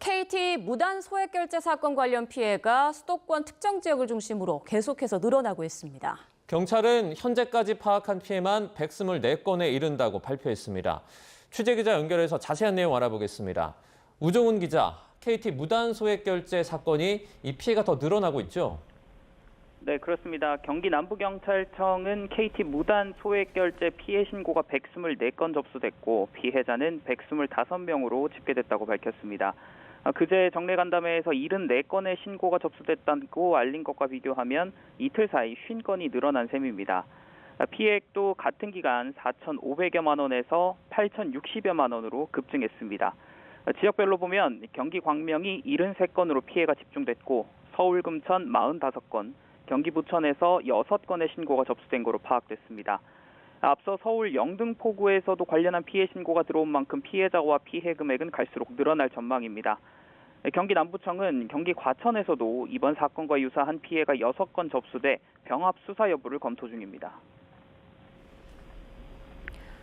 KT 무단 소액 결제 사건 관련 피해가 수도권 특정 지역을 중심으로 계속해서 늘어나고 있습니다. 경찰은 현재까지 파악한 피해만 124건에 이른다고 발표했습니다. 취재 기자 연결해서 자세한 내용 알아보겠습니다. 우종훈 기자, KT 무단 소액 결제 사건이 이 피해가 더 늘어나고 있죠? 네, 그렇습니다. 경기 남부경찰청은 KT 무단 소액 결제 피해 신고가 124건 접수됐고 피해자는 125명으로 집계됐다고 밝혔습니다. 아, 그제 정례 간담회에서 74건의 신고가 접수됐다고 알린 것과 비교하면 이틀 사이 50건이 늘어난 셈입니다. 아, 피해액도 같은 기간 4,500여만 원에서 8,060여만 원으로 급증했습니다. 아, 지역별로 보면 경기 광명이 73건으로 피해가 집중됐고 서울 금천 45건, 경기 부천에서 6건의 신고가 접수된 것으로 파악됐습니다. 앞서 서울 영등포구에서도 관련한 피해 신고가 들어온 만큼 피해자와 피해 금액은 갈수록 늘어날 전망입니다. 경기 남부청은 경기 과천에서도 이번 사건과 유사한 피해가 6건 접수돼 병합 수사 여부를 검토 중입니다.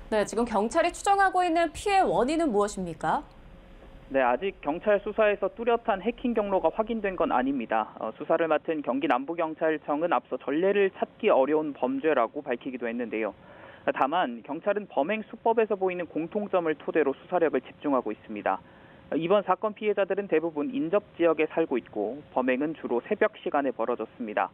네, 지금 경찰이 추정하고 있는 피해 원인은 무엇입니까? 네, 아직 경찰 수사에서 뚜렷한 해킹 경로가 확인된 건 아닙니다. 어, 수사를 맡은 경기 남부경찰청은 앞서 전례를 찾기 어려운 범죄라고 밝히기도 했는데요. 다만 경찰은 범행 수법에서 보이는 공통점을 토대로 수사력을 집중하고 있습니다. 이번 사건 피해자들은 대부분 인접 지역에 살고 있고 범행은 주로 새벽 시간에 벌어졌습니다.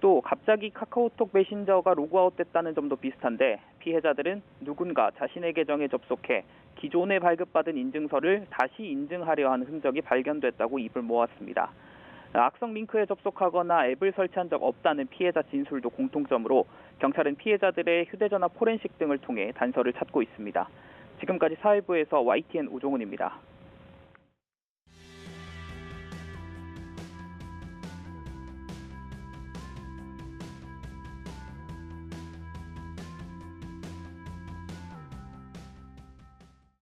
또 갑자기 카카오톡 메신저가 로그아웃됐다는 점도 비슷한데 피해자들은 누군가 자신의 계정에 접속해 기존에 발급받은 인증서를 다시 인증하려 하는 흔적이 발견됐다고 입을 모았습니다. 악성 링크에 접속하거나 앱을 설치한 적 없다는 피해자 진술도 공통점으로 경찰은 피해자들의 휴대전화 포렌식 등을 통해 단서를 찾고 있습니다. 지금까지 사회부에서 YTN 우종훈입니다.